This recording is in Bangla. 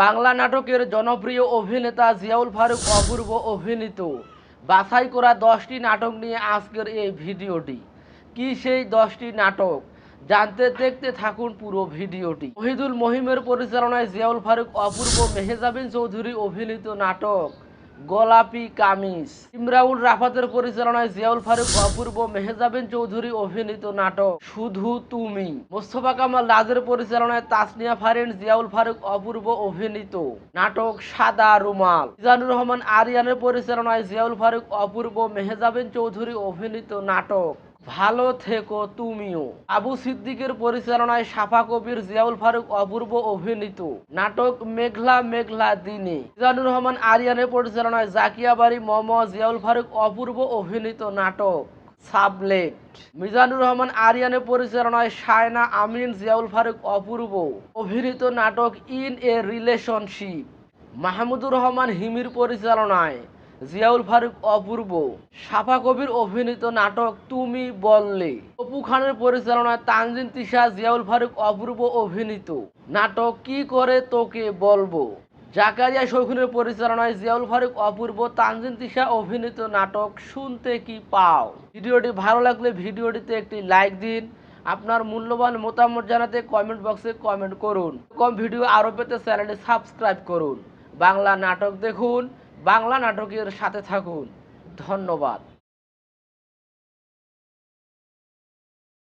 বাংলা নাটকের জনপ্রিয় অভিনেতা জিয়াউল ফারুক অপূর্ব অভিনীত। বাছাই করা দশটি নাটক নিয়ে আজকের এই ভিডিওটি। কি সেই দশটি নাটক? জানতে দেখতে থাকুন পুরো ভিডিওটি। মহিদুল মহিমের পরিচালনায় জিয়াউল ফারুক অপূর্ব মেহেজাবিন চৌধুরী অভিনীত নাটক। গোলাপি কামিজ। ইমরাউল রাফাতের পরিচালনায় জিয়াউল ফারুক, অপূর্ব মেহেজাবিন চৌধুরী অভিনীত নাটক, শুধু তুমি। মোস্তফা কামাল রাজের পরিচালনায় তাসনিয়া ফারিন, জিয়াউল ফারুক অপূর্ব অভিনীত নাটক সাদা রুমাল। মিজানুর রহমান আরিয়ানের পরিচালনায় জিয়াউল ফারুক, অপূর্ব মেহজাবিন চৌধুরী অভিনীত নাটক ভালো থেকো তুমিও। আবু সিদ্দিকের পরিচালনায় সাফা কবির জিয়াউল ফারুক অপূর্ব অভিনীত নাটক মেঘলা মেঘলা দিনে। মিজানুর রহমান আরিয়ানের পরিচালনায় জাকিয়া বাড়ি মম, জিয়াউল ফারুক অপূর্ব অভিনীত নাটক সাবলেট। মিজানুর রহমান আরিয়ানের পরিচালনায় সায়না আমিন, জিয়াউল ফারুক অপূর্ব অভিনীত নাটক in a relationship. Mahmudur Rahman হিমির পরিচালনায় জিয়াউল ফারুক অপূর্ব সাফা কবির অভিনীত নাটক তুমি বললে। অপু খানের পরিচালনায় তানজিন তিশা, জিয়াউল ফারুক অপূর্ব অভিনীত। নাটক কি করে তোকে বলব? জাকারিয়া শৌখিনের পরিচালনায় জিয়াউল ফারুক অপূর্ব, তানজিন তিশা অভিনীত নাটক শুনতে কি পাও? ভিডিওটি ভালো লাগলে ভিডিওটিতে একটি লাইক দিন। আপনার মূল্যবান মতামত জানাতে কমেন্ট বক্সে কমেন্ট করুন। কম ভিডিও আরও পেতে চ্যানেলটি সাবস্ক্রাইব করুন। বাংলা নাটক দেখুন। বাংলা নাটকের সাথে থাকুন। ধন্যবাদ।